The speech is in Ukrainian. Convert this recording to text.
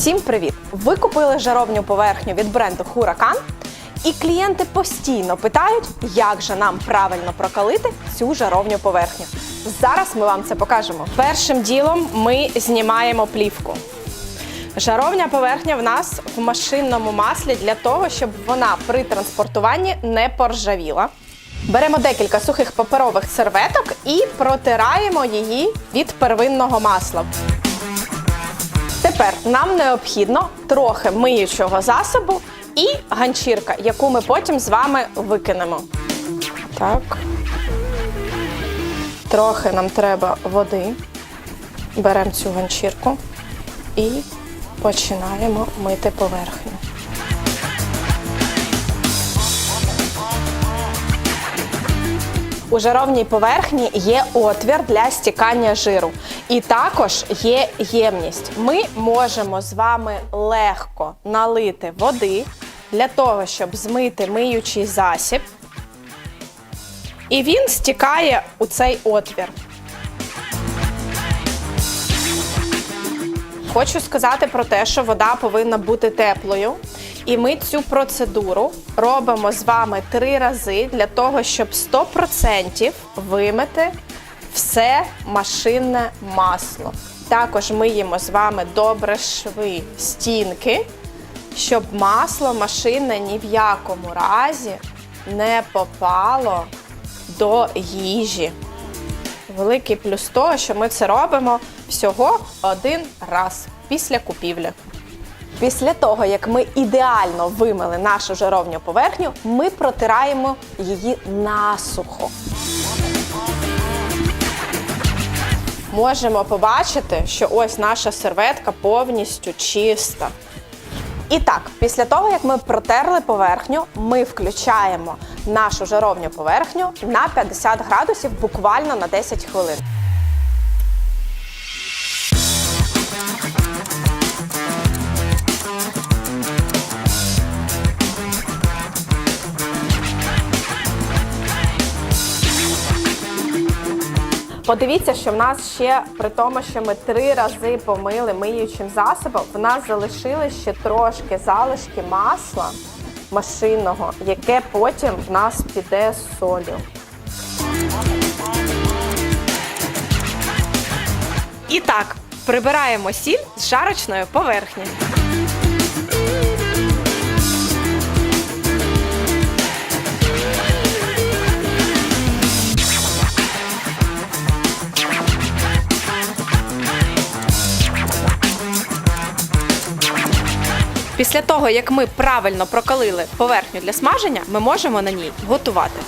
Всім привіт! Ви купили жаровню поверхню від бренду Huracan, і клієнти постійно питають, як же нам правильно прокалити цю жаровню поверхню. Зараз ми вам це покажемо. Першим ділом ми знімаємо плівку. Жаровня поверхня в нас в машинному маслі для того, щоб вона при транспортуванні не поржавіла. Беремо декілька сухих паперових серветок і протираємо її від первинного масла. Тепер нам необхідно трохи миючого засобу і ганчірка, яку ми потім з вами викинемо. Так. Трохи нам треба води. Беремо цю ганчірку і починаємо мити поверхню. У жаровній поверхні є отвір для стікання жиру. І також є ємність. Ми можемо з вами легко налити води для того, щоб змити миючий засіб. І він стікає у цей отвір. Хочу сказати про те, що вода повинна бути теплою. І ми цю процедуру робимо з вами три рази для того, щоб 100% вимити все машинне масло. Також миємо з вами добре шви стінки, щоб масло машинне ні в якому разі не попало до їжі. Великий плюс того, що ми це робимо всього один раз після купівлі. Після того, як ми ідеально вимили нашу жаровню поверхню, ми протираємо її насухо. Можемо побачити, що ось наша серветка повністю чиста. І так, після того, як ми протерли поверхню, ми включаємо нашу жаровню поверхню на 50 градусів буквально на 10 хвилин. Подивіться, що в нас ще при тому, що ми три рази помили миючим засобом, в нас залишили ще трошки залишки масла машинного, яке потім в нас піде з солью. І так, прибираємо сіль з жарочної поверхні. Після того, як ми правильно прокалили поверхню для смаження, ми можемо на ній готувати.